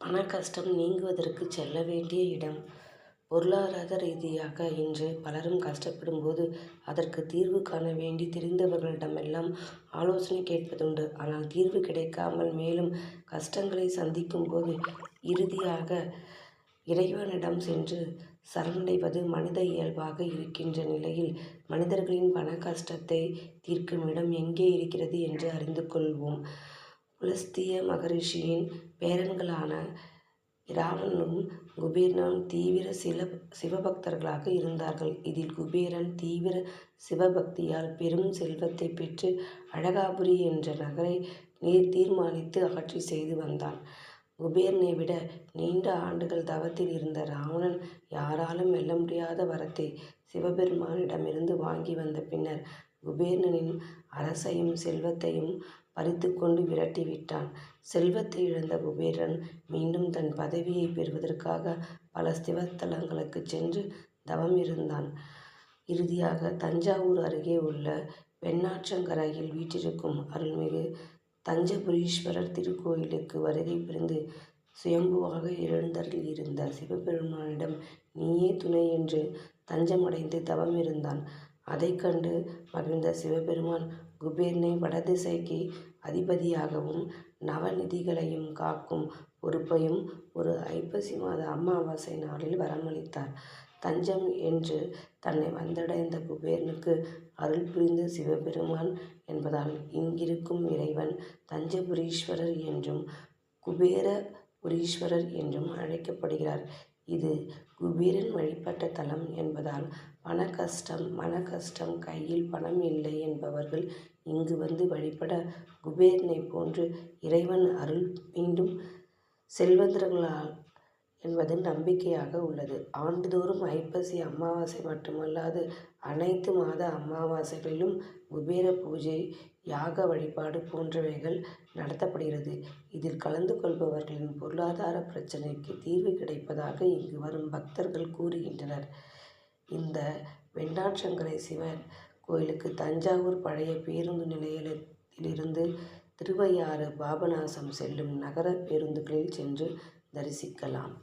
பண கஷ்டம் நீங்குவதற்கு செல்ல வேண்டிய இடம் பொருளாதார ரீதியாக இன்று பலரும் கஷ்டப்படும் போது அதற்கு தீர்வு காண வேண்டி தெரிந்தவர்களிடமெல்லாம் ஆலோசனை கேட்பதுண்டு. ஆனால் தீர்வு கிடைக்காமல் மேலும் கஷ்டங்களை சந்திக்கும் போது இறுதியாக இறைவனிடம் சென்று சரணடைவது மனித இயல்பாக இருக்கின்ற நிலையில் மனிதர்களின் பண கஷ்டத்தை தீர்க்கும் இடம் எங்கே இருக்கிறது என்று அறிந்து கொள்வோம். புலஸ்திய மகரிஷியின் பேரன்களான இராவணனும் குபேரனும் தீவிர சில சிவபக்தர்களாக இருந்தார்கள். இதில் குபேரன் தீவிர சிவபக்தியால் பெரும் செல்வத்தை பெற்று அழகாபுரி என்ற நகரை நீர் தீர்மானித்து ஆட்சி செய்து வந்தான். குபேரனை விட நீண்ட ஆண்டுகள் தவத்தில் இருந்த ராவணன் யாராலும் வெல்ல முடியாத வரத்தை சிவபெருமானிடமிருந்து வாங்கி வந்த பின்னர் குபேரனின் அரசையும் செல்வத்தையும் பறித்துக்கொண்டு விரட்டி விட்டான். செல்வத்தை இழந்த குபேரன் மீண்டும் தன் பதவியை பெறுவதற்காக பல சிவத்தலங்களுக்குச் சென்று தவம் இருந்தான். இறுதியாக தஞ்சாவூர் அருகே உள்ள பெண்ணாற்றங்கரையில் வீற்றிருக்கும் அருள்மிகு தஞ்சபுரீஸ்வரர் திருக்கோயிலுக்கு வருகை புரிந்து சுயம்புவாக எழுந்தருளியிருந்த சிவபெருமானிடம் நீயே துணை என்று தஞ்சமடைந்து தவம் இருந்தான். அதைக் கண்டு மகிழ்ந்த சிவபெருமான் குபேரனை வடதிசைக்கு அதிபதியாகவும் நவநிதிகளையும் காக்கும் பொறுப்பையும் ஒரு ஐப்பசி மாத அமாவாசை நாளில் வரமளித்தார். தஞ்சம் என்று தன்னை வந்தடைந்த குபேரனுக்கு அருள் புரிந்த சிவபெருமான் என்பதால் இங்கிருக்கும் இறைவன் தஞ்சபுரீஸ்வரர் என்றும் குபேர புரீஸ்வரர் என்றும் அழைக்கப்படுகிறார். இது குபேரன் வழிபட்ட தலம் என்பதால் பண கஷ்டம் மன கஷ்டம் கையில் பணம் இல்லை என்பவர்கள் இங்கு வந்து வழிபட குபேரனை போன்று இறைவன் அருள் மீண்டும் செல்வந்தர்களால் என்பது நம்பிக்கையாக உள்ளது. ஆண்டுதோறும் ஐப்பசி அமாவாசை மட்டுமல்லாது அனைத்து மாத அமாவாசைகளிலும் குபேர பூஜை யாக வழிபாடு போன்றவைகள் நடத்தப்படுகிறது. இதில் கலந்து கொள்பவர்களின் பொருளாதார பிரச்சனைக்கு தீர்வு கிடைப்பதாக இங்கு வரும் பக்தர்கள் கூறுகின்றனர். இந்த வெண்ணாற்றங்கரை சிவன் கோயிலுக்கு தஞ்சாவூர் பழைய பேருந்து நிலையத்திலிருந்து திருவையாறு பாபநாசம் செல்லும் நகர பேருந்துகளில் சென்று தரிசிக்கலாம்.